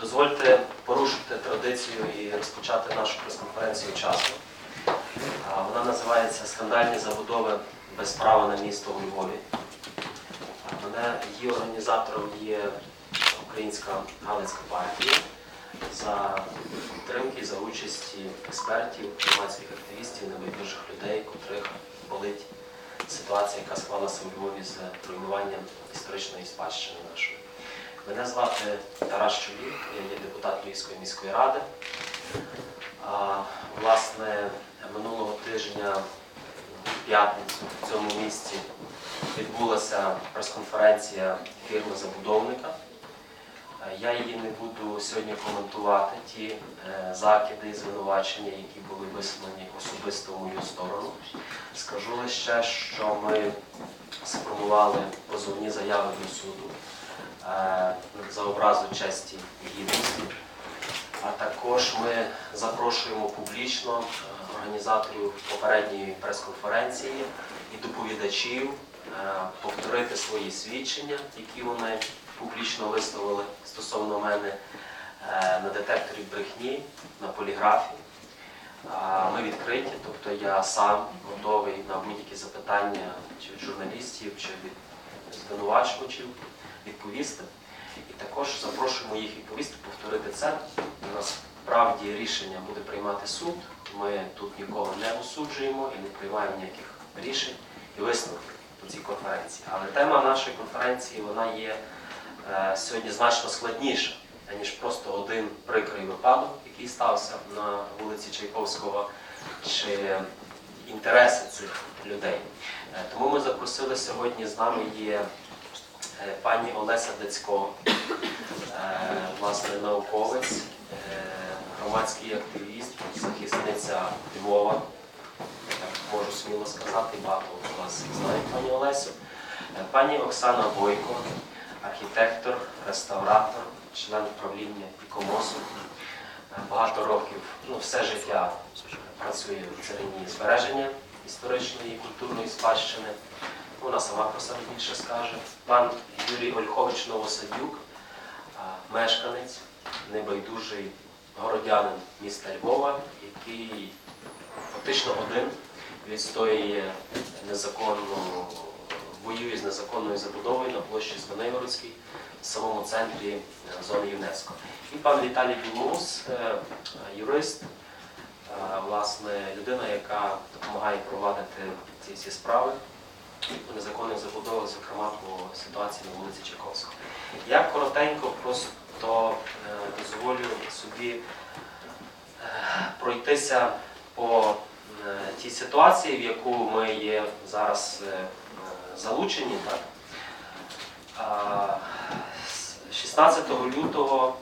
Дозвольте порушити традицію і розпочати нашу прес-конференцію часу. Вона називається Скандальні забудови без права на місто у Львові. Мене її організатором є Українська Галицька партія за підтримки, за участі експертів, громадських активістів, небайдужих людей, котрих болить ситуація, яка склалася у Львові з руйнуванням історичної спадщини нашої. Мене звати Тарас Чолік, я є депутат Львівської міської ради. А, власне, минулого тижня в п'ятницю в цьому місті відбулася прес-конференція фірми забудовника. Е, Я її не буду сьогодні коментувати, ті е, закиди і звинувачення, які були вислані особисто в мою сторону. Скажу лише, що ми сформували позовні заяви до суду за образу честі і гідності. А також ми запрошуємо публічно е, організаторів попередньої прес-конференції і доповідачів е, повторити свої свідчення, які вони публічно висловили стосовно мене е, на детекторі брехні, на поліграфі. Ми відкриті, тобто я сам готовий на будь-які запитання чи від журналістів, чи від звинувачувачів відповісти. І також запрошуємо їх відповісти, повторити це. Насправді рішення буде приймати суд. Ми тут нікого не осуджуємо і не приймаємо ніяких рішень і висновків по цій конференції. Але тема нашої конференції вона є е, сьогодні значно складніша, ніж просто один прикрий випадок, який стався на вулиці Чайковського, чи інтереси цих людей. Е, Тому ми запросили сьогодні з нами є пані Олеся Децько, е, власне, науковець, е, громадський активіст, захисниця Львова. Так можу сміло сказати, багато вас знають пані Олесю. Е, Пані Оксана Бойко, архітектор, реставратор, член правління Пікомосу. Е, Багато років, ну все життя працює в царині збереження історичної і культурної спадщини. Вона сама про себе більше скаже. Пан Юрій Ольхович Новосадюк, мешканець, небайдужий городянин міста Львова, який фактично один відстоює незаконну, воює з незаконною забудовою на площі Звенигородській в самому центрі е, зони ЮНЕСКО. І пан Віталій Білоус, е, юрист, власне, людина, яка допомагає провадити ці всі справи по незаконних забудовах, зокрема по ситуації на вулиці Чайковського. Я коротенько просто е, дозволю собі е, пройтися по е, тій ситуації, в яку ми є зараз залучені. Так? 16 лютого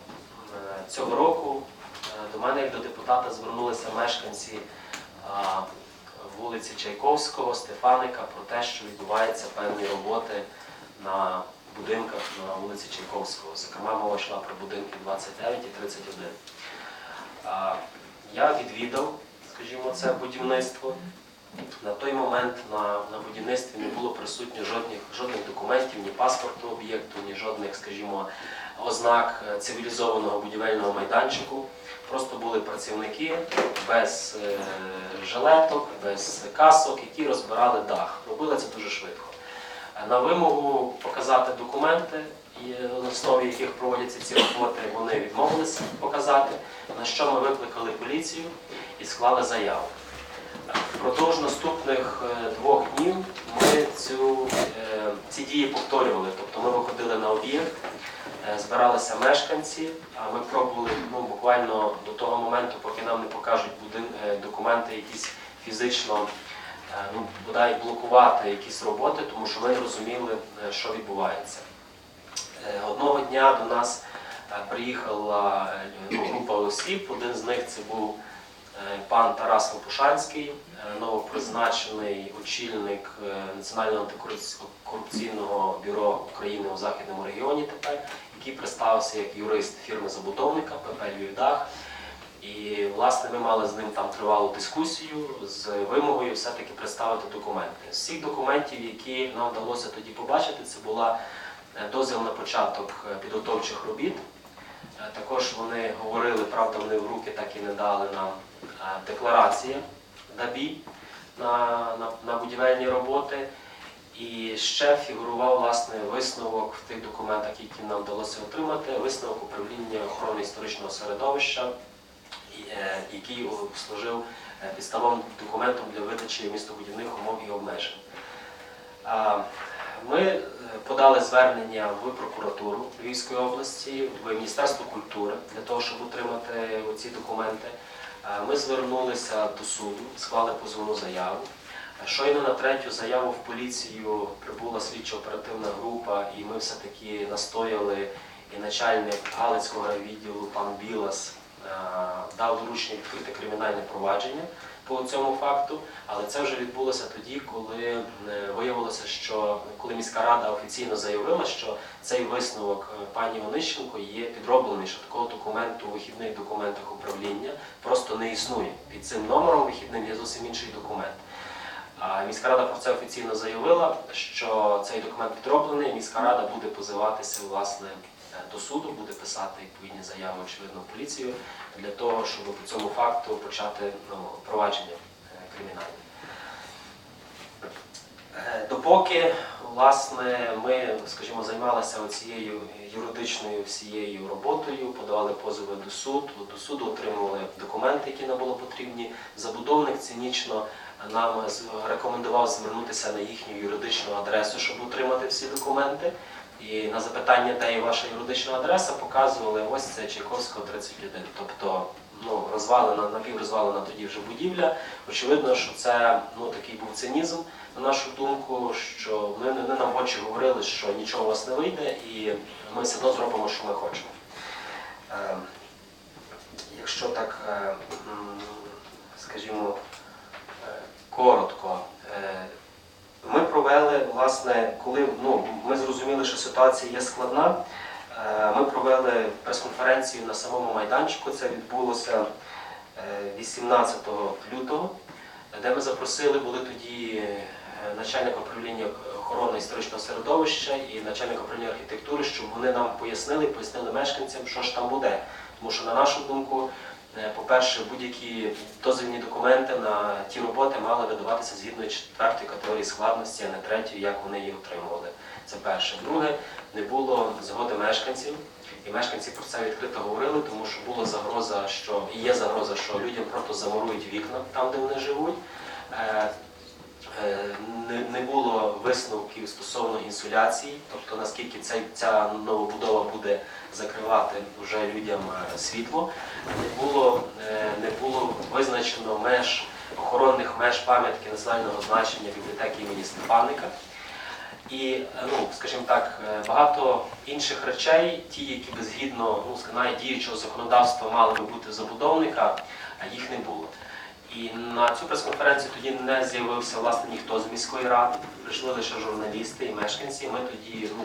цього року до мене як до депутата звернулися мешканці вулиці Чайковського, Стефаника про те, що відбуваються певні роботи на будинках на вулиці Чайковського. Зокрема, мова йшла про будинки 29 і 31. Я відвідав, скажімо, це будівництво. На той момент на, на будівництві не було присутньо жодних, жодних документів, ні паспорту об'єкту, ні жодних, скажімо, ознак е, цивілізованого будівельного майданчику. Просто були працівники без е, жилеток, без касок, які розбирали дах. Робили це дуже швидко. Е, На вимогу показати документи, на основі яких проводяться ці роботи, вони відмовилися показати, на що ми викликали поліцію і склали заяву. Впродовж наступних е, двох днів ми цю, е, ці дії повторювали. Тобто ми виходили на об'єкт, е, збиралися мешканці, а ми пробували ну, буквально до того моменту, поки нам не покажуть е, документи якісь фізично, е, ну, бодай блокувати якісь роботи, тому що ми розуміли, е, що відбувається. Е, Одного дня до нас е, приїхала е, група осіб, один з них це був е, пан Тарас Лопушанський, е, новопризначений очільник е, Національного антикорупційного бюро України у Західному регіоні тепер, який представився як юрист фірми забудовника ПП Львівдах. І власне ми мали з ним там тривалу дискусію з вимогою все-таки представити документи. З всіх документів, які нам вдалося тоді побачити, це була е, дозвіл на початок е, підготовчих робіт Е, Також вони говорили, правда, вони в руки так і не дали нам е, декларації ДАБІ на, на, на будівельні роботи. І ще фігурував власне висновок в тих документах, які нам вдалося отримати, висновок управління охорони історичного середовища, е, який служив е, підставовим документом для видачі містобудівних умов і обмежень. Ми подали звернення в прокуратуру Львівської області, в Міністерство культури для того, щоб отримати ці документи. Е, Ми звернулися до суду, склали позовну заяву. Щойно на третю заяву в поліцію прибула слідчо-оперативна група, і ми все-таки настояли, і начальник Галицького відділу пан Білас е, дав доручення відкрити кримінальне провадження по цьому факту. Але це вже відбулося тоді, коли е, виявилося, що коли міська рада офіційно заявила, що цей висновок е, пані Онищенко є підроблений, що такого документу у вихідних документах управління просто не існує. Під цим номером вихідним є зовсім інший документ. Міська рада про це офіційно заявила, що цей документ підроблений. Міська рада буде позиватися власне до суду, буде писати відповідні заяви, очевидно, в поліцію для того, щоб по цьому факту почати ну, провадження е, кримінальне. Е, Допоки власне ми, скажімо, займалися цією юридичною всією роботою, подавали позови до суду, до суду отримували документи, які нам було потрібні. Забудовник цинічно нам рекомендував звернутися на їхню юридичну адресу, щоб отримати всі документи. І на запитання, де є ваша юридична адреса, показували ось це Чайковського 31. Тобто ну, розвалена, напіврозвалена тоді вже будівля. Очевидно, що це ну, такий був цинізм, на нашу думку, що вони, вони нам в очі говорили, що нічого у вас не вийде, і ми все одно зробимо, що ми хочемо. Е, якщо так, е, скажімо, е, коротко. Е, Ми провели, власне, коли ну, ми зрозуміли, що ситуація є складна, е, ми провели прес-конференцію на самому майданчику. Це відбулося е, 18 лютого, де ми запросили були тоді е, начальника управління охорони історичного середовища і начальника управління архітектури, щоб вони нам пояснили, пояснили мешканцям, що ж там буде. Тому що, на нашу думку, Е, По-перше, будь-які дозвільні документи на ті роботи мали видаватися згідно четвертої категорії складності, а не третьої, як вони її отримували. Це перше. Друге, не було згоди мешканців, і мешканці про це відкрито говорили, тому що була загроза, що і є загроза, що людям просто замурують вікна там, де вони живуть. Е, е, Не, не було висновків стосовно інсуляції, тобто наскільки цей, ця новобудова буде закривати вже людям е, світло не було, е, не було визначено меж охоронних меж пам'ятки національного значення бібліотеки імені Степаника. І, е, ну, скажімо так, багато інших речей, ті, які би згідно ну, діючого законодавства мали би бути забудовника, а їх не було. І на цю прес-конференцію тоді не з'явився власне ніхто з міської ради. Прийшли лише журналісти і мешканці. Ми тоді, ну,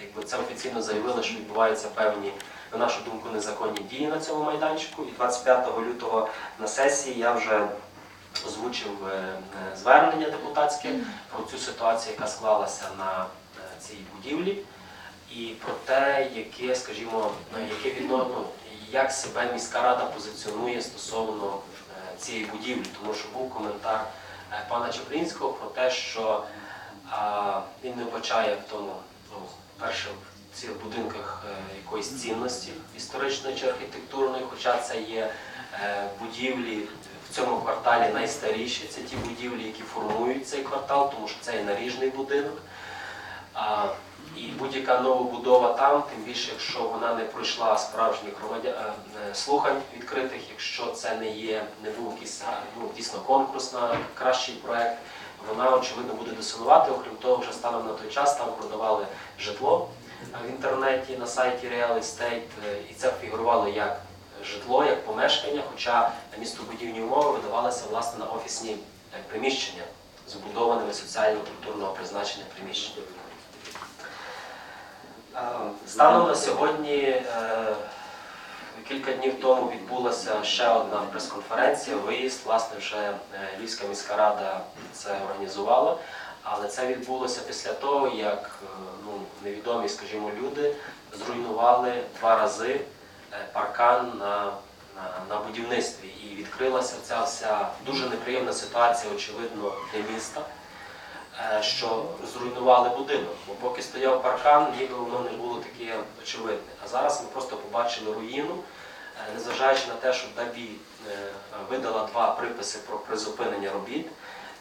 якби це офіційно заявили, що відбуваються певні, на нашу думку, незаконні дії на цьому майданчику. І 25 лютого на сесії я вже озвучив е, е, звернення депутатське про цю ситуацію, яка склалася на е, цій будівлі, і про те, яке, скажімо, яке відносно, як себе міська рада позиціонує стосовно цієї будівлі, тому що був коментар е, пана Чаплінського про те, що він не вбачає в тому, ну, перше, в цих будинках е, якоїсь цінності історичної чи архітектурної, хоча це є е, будівлі в цьому кварталі найстаріші. Це ті будівлі, які формують цей квартал, тому що це є наріжний будинок. Будь-яка новобудова там, тим більше, якщо вона не пройшла справжніх е, е, слухань відкритих, якщо це не є, не був якийсь ну, дійсно конкурс на кращий проект, вона очевидно буде досинувати. Окрім того, вже станом на той час там продавали житло е, в інтернеті на сайті Real Estate, і це фігурувало як житло, як помешкання, хоча містобудівні умови видавалися власне на офісні приміщення, збудованими соціально-культурного призначення приміщення. Станом на сьогодні, е, кілька днів тому відбулася ще одна прес-конференція, виїзд, власне, вже е, Львівська міська рада це організувала, але це відбулося після того, як е, ну, невідомі, скажімо, люди зруйнували два рази паркан на, на, на будівництві. І відкрилася ця вся дуже неприємна ситуація, очевидно, для міста, що зруйнували будинок. Бо поки стояв паркан, ніби воно не було таке очевидне. А зараз ми просто побачили руїну, е, незважаючи на те, що ДАБІ е, видала два приписи про призупинення робіт.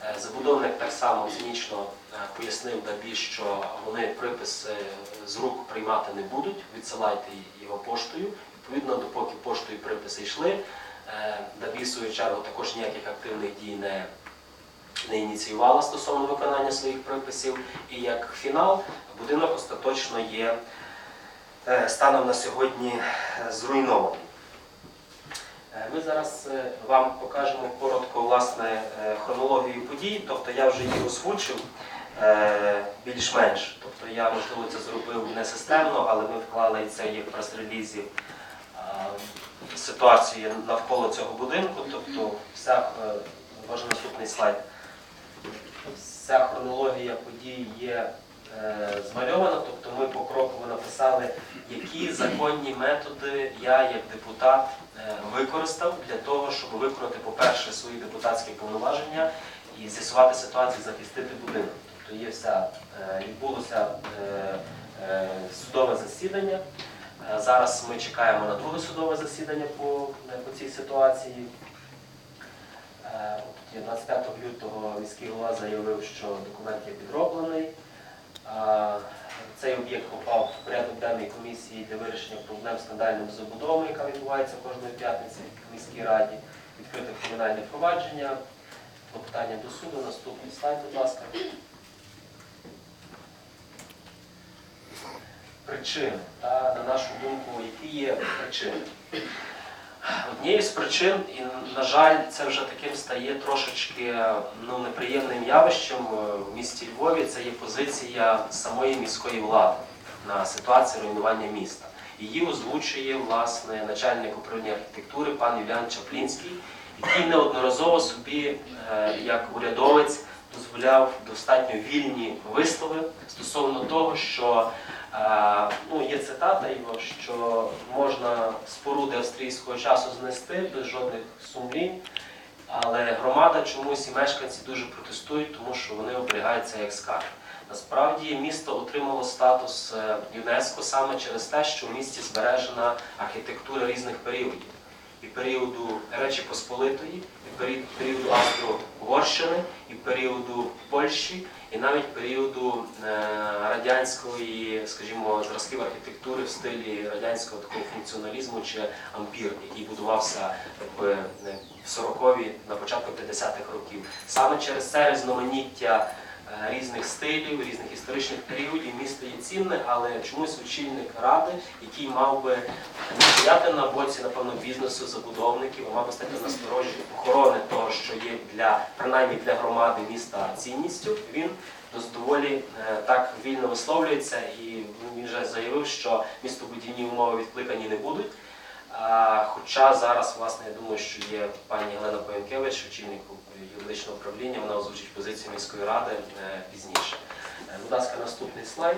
Е, Забудовник так само цинічно е, пояснив ДАБІ, що вони приписи з рук приймати не будуть, відсилайте його поштою. Відповідно, допоки поштою приписи йшли, е, ДАБІ в свою чергу також ніяких активних дій не, не ініціювала стосовно виконання своїх приписів. І як фінал, будинок остаточно є е, станом на сьогодні е, зруйнований. Е, Ми зараз вам покажемо коротко власне хронологію подій, тобто я вже її озвучив більш-менш. Тобто я, можливо, це зробив не системно, але ми вклали це є в прес-релізі ситуацію навколо цього будинку. Тобто, вся, може наступний слайд. Вся хронологія подій є е, змальована, тобто ми покроково написали, які законні методи я як депутат е, використав для того, щоб виконати, по-перше, свої депутатські повноваження і з'ясувати ситуацію, захистити будинок. Тобто є вся, е, відбулося е, е, судове засідання. Е, Зараз ми чекаємо на друге судове засідання по, е, по цій ситуації. Е, от є 25 лютого міський голова заявив, що документ є підроблений. Цей об'єкт попав в порядок денний комісії для вирішення проблем з скандальними забудовами, яка відбувається кожної п'ятниці в міській раді. Відкрите кримінальне провадження. Питання до суду. Наступний слайд, будь ласка. Причини. Та, на нашу думку, які є причини? Однією з причин, і, на жаль, це вже таким стає трошечки ну, неприємним явищем е, в місті Львові, це є позиція самої міської влади на ситуацію руйнування міста. Її озвучує власне начальник управління архітектури пан Юліан Чаплінський, який неодноразово собі, е, як урядовець, дозволяв достатньо вільні вислови стосовно того, що Е, Ну, є цитата його, що можна споруди австрійського часу знести без жодних сумлінь, але громада чомусь і мешканці дуже протестують, тому що вони оберігаються як скарб. Насправді місто отримало статус е, ЮНЕСКО саме через те, що в місті збережена архітектура різних періодів. І періоду Речі Посполитої, і період- періоду Австро-Угорщини, і періоду Польщі, і навіть періоду е, радянської, скажімо, зразків архітектури в стилі радянського такого функціоналізму чи ампір, який будувався е, в 40-ві, на початку 50-х років. Саме через це різноманіття різних стилів, різних історичних періодів місто є цінне, але чомусь очільник ради, який мав би стояти на боці, напевно, бізнесу, забудовників, а мав би стати на сторожі охорони того, що є для принаймні для громади міста цінністю. Він доволі е, так вільно висловлюється, і він вже заявив, що містобудівні умови відкликані не будуть. Хоча зараз, власне, я думаю, що є пані Галина Поянкевич, очільник юридичного управління, вона озвучить позицію міської ради е, пізніше. Е, Будь ласка, наступний слайд.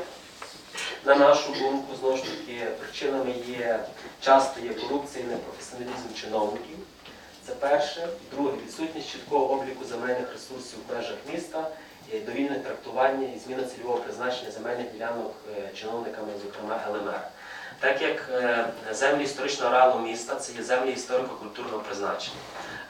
На нашу думку, знову ж таки, причинами є часто є корупція непрофесіоналізм чиновників. Це перше. Друге, відсутність чіткого обліку земельних ресурсів в межах міста, довільне трактування і зміна цільового призначення земельних ділянок е, чиновниками, зокрема ЛМР. Так як е, землі історичного ареалу міста це є землі історико-культурного призначення.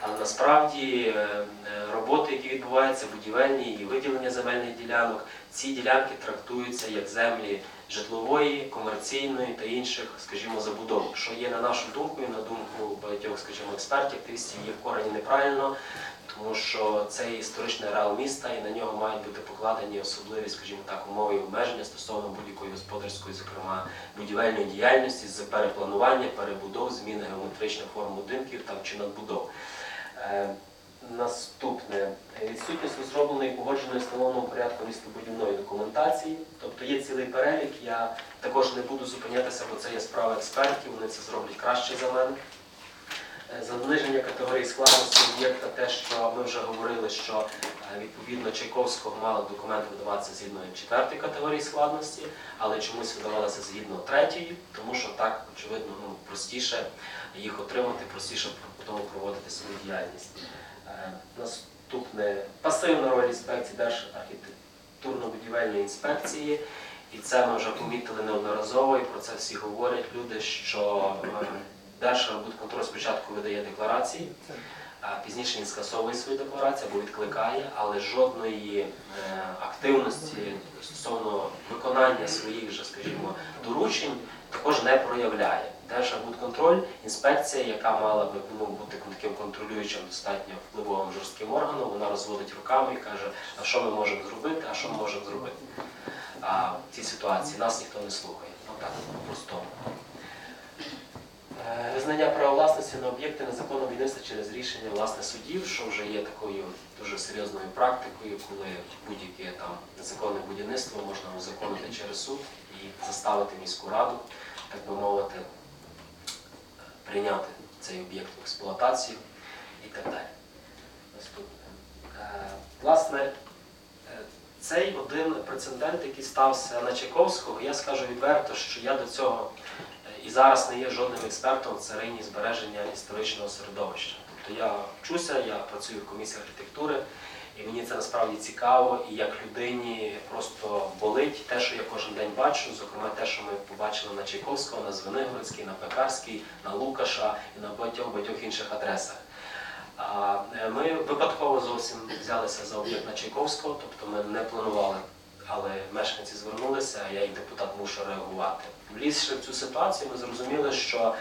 Але насправді е, е, роботи, які відбуваються, будівельні і виділення земельних ділянок, ці ділянки трактуються як землі житлової, комерційної та інших, скажімо, забудов, що є на нашу думку і на думку багатьох, скажімо, експертів, активістів, є в корені неправильно, тому що це історичний ареал міста, і на нього мають бути покладені особливі, скажімо так, умови і обмеження стосовно будь-якої господарської, зокрема будівельної діяльності з перепланування, перебудов, зміни геометричних форм будинків там чи надбудов. Е, Наступне відсутність розробленої погодженої встановленому порядку містобудівної документації. Тобто є цілий перелік. Я також не буду зупинятися, бо це є справа експертів, вони це зроблять краще за мене. Е, Заниження категорії складності об'єкта, те, що ми вже говорили, що е, відповідно Чайковського мали документи видаватися згідно четвертої категорії складності, але чомусь видавалися згідно третьої, тому що так очевидно, ну, простіше їх отримати, простіше тому проводити свою діяльність. Е, Наступне пасивна роль інспекції Держархітектурно-будівельної інспекції. І це ми вже помітили неодноразово, і про це всі говорять люди, що е, Держархбудконтроль спочатку видає декларації, а пізніше він скасовує свої декларації або відкликає, але жодної е, активності стосовно виконання своїх же, скажімо, доручень також не проявляє. Держархбудконтроль – інспекція, яка мала би ну, бути таким контролюючим, достатньо впливовим жорстким органом, вона розводить руками і каже, а що ми можемо зробити, а що ми можемо зробити. А в цій ситуації нас ніхто не слухає. Отак, по-простому. Е, Визнання права власності на об'єкти незаконного будівництва через рішення власне судів, що вже є такою дуже серйозною практикою, коли будь-яке там незаконне будівництво можна узаконити через суд і заставити міську раду, так би мовити, прийняти цей об'єкт в експлуатацію і так далі. Наступне. Е, Власне, е, цей один прецедент, який стався на Чайковського, я скажу відверто, що я до цього е, і зараз не є жодним експертом в царині збереження історичного середовища. Тобто я вчуся, я працюю в комісії архітектури, і мені це насправді цікаво, і як людині просто болить те, що я кожен день бачу, зокрема те, що ми побачили на Чайковського, на Звенигородській, на Пекарській, на Лукаша і на багатьох багатьох інших адресах. Е, Ми випадково зовсім взялися за об'єкт на Чайковського, тобто ми не планували, але мешканці звернулися, а я як депутат мушу реагувати. Влізши в цю ситуацію, ми зрозуміли, що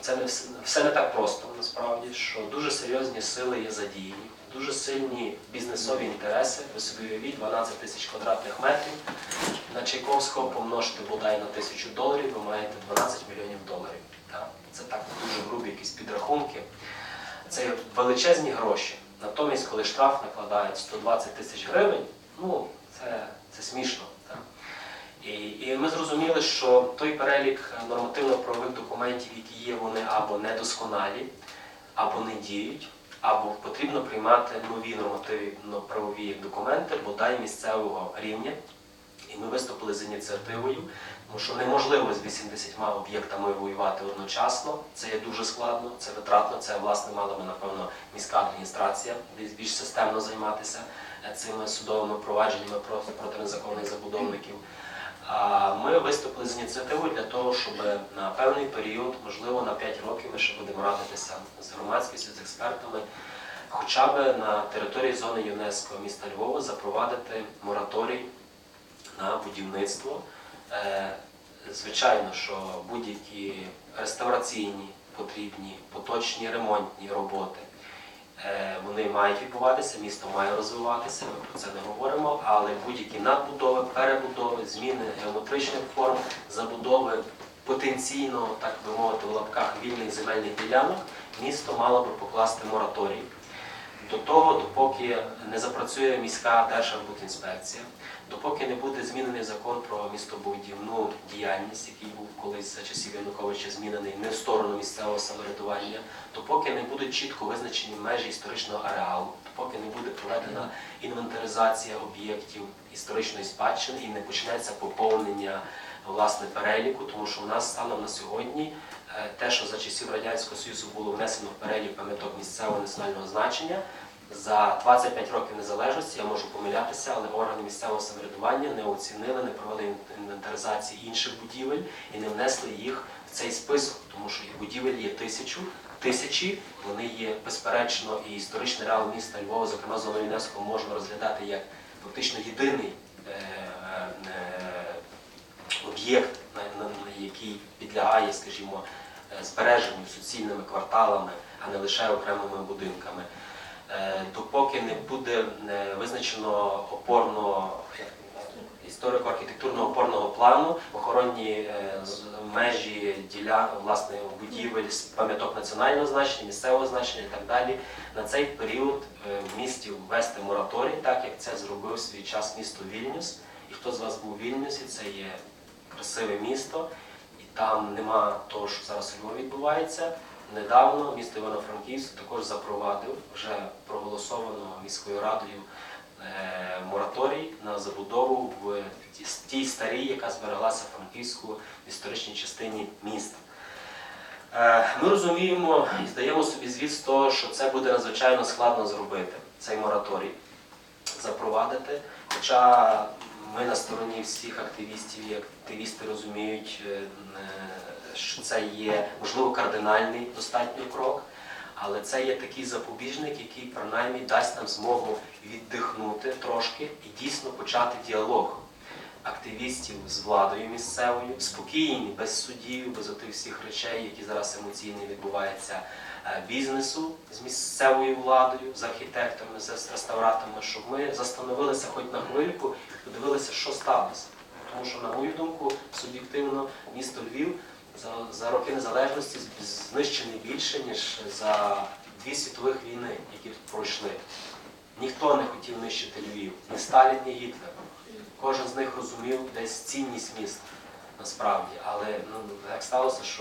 це не вс- все не так просто насправді, що дуже серйозні сили є задіяні, дуже сильні бізнесові інтереси. Ви собі уявіть 12 тисяч квадратних метрів. На Чайковського помножити бодай на тисячу доларів, ви маєте 12 мільйонів доларів. Це так дуже грубі якісь підрахунки. Це величезні гроші. Натомість, коли штраф накладають 120 тисяч гривень, ну це, це смішно. І, і ми зрозуміли, що той перелік нормативно-правових документів, які є, вони або недосконалі, або не діють, або потрібно приймати нові нормативно-правові документи, бодай місцевого рівня. І ми виступили з ініціативою, тому що неможливо з 80 об'єктами воювати одночасно. Це є дуже складно, це витратно. Це власне мала би напевно міська адміністрація десь більш системно займатися е, цими судовими провадженнями проти, проти незаконних забудовників. Ми виступили з ініціативою для того, щоб на певний період, можливо на 5 років, ми ще будемо радитися з громадськістю, з експертами, хоча б на території зони ЮНЕСКО міста Львова запровадити мораторій на будівництво. Е, Звичайно, що будь-які реставраційні потрібні, поточні ремонтні роботи, вони мають відбуватися, місто має розвиватися, ми про це не говоримо, але будь-які надбудови, перебудови, зміни геометричних форм, забудови потенційно, так би мовити, в лапках вільних земельних ділянок, місто мало би покласти мораторій до того, допоки не запрацює міська Держархбудінспекція, допоки не буде змінений закон про містобудівну діяльність, який був колись за часів Януковича змінений не в сторону місцевого самоврядування, допоки не будуть чітко визначені межі історичного ареалу, допоки не буде проведена інвентаризація об'єктів історичної спадщини і не почнеться поповнення власне переліку, тому що в нас станом на сьогодні те, що за часів Радянського Союзу було внесено в перелік пам'яток місцевого національного значення, за 25 років незалежності, я можу помилятися, але органи місцевого самоврядування не оцінили, не провели інвентаризації інших будівель і не внесли їх в цей список, тому що їх будівель є тисячу, тисячі, вони є безперечно і історичний реал міста Львова, зокрема зону ЮНЕСКО, можна розглядати як фактично єдиний е, е, об'єкт, який підлягає, скажімо, е, збереженню суцільними кварталами, а не лише окремими будинками. Е, Допоки не буде е, визначено опорно історико-архітектурного опорного плану, охоронні межі діля власне будівель з пам'яток національного значення, місцевого значення і так далі. На цей період в місті ввести мораторій, так як це зробив свій час місто Вільнюс. І хто з вас був у Вільнюсі, це є красиве місто, там нема того, що зараз у Львові відбувається. Недавно місто Івано-Франківськ також запровадив вже проголосовано міською радою е, мораторій на забудову в тій старій, яка збереглася в Франківську в історичній частині міста. Е, Ми розуміємо і здаємо собі звіт з того, що це буде надзвичайно складно зробити, цей мораторій запровадити. Хоча ми на стороні всіх активістів і активісти розуміють, е, е, що це є можливо кардинальний достатньо крок, але це є такий запобіжник, який принаймні дасть нам змогу віддихнути трошки і дійсно почати діалог активістів з владою місцевою, спокійні, без судів, без отих всіх речей, які зараз емоційно відбуваються, бізнесу з місцевою владою, з архітекторами, з реставраторами, щоб ми застановилися хоч на хвильку і подивилися, що сталося. Тому що, на мою думку, суб'єктивно, місто Львів за, за роки незалежності з- знищений більше, ніж за дві світових війни, які пройшли. Ніхто не хотів нищити Львів, ні Сталін, ні Гітлер. Кожен з них розумів десь цінність міста насправді, але ну, так сталося, що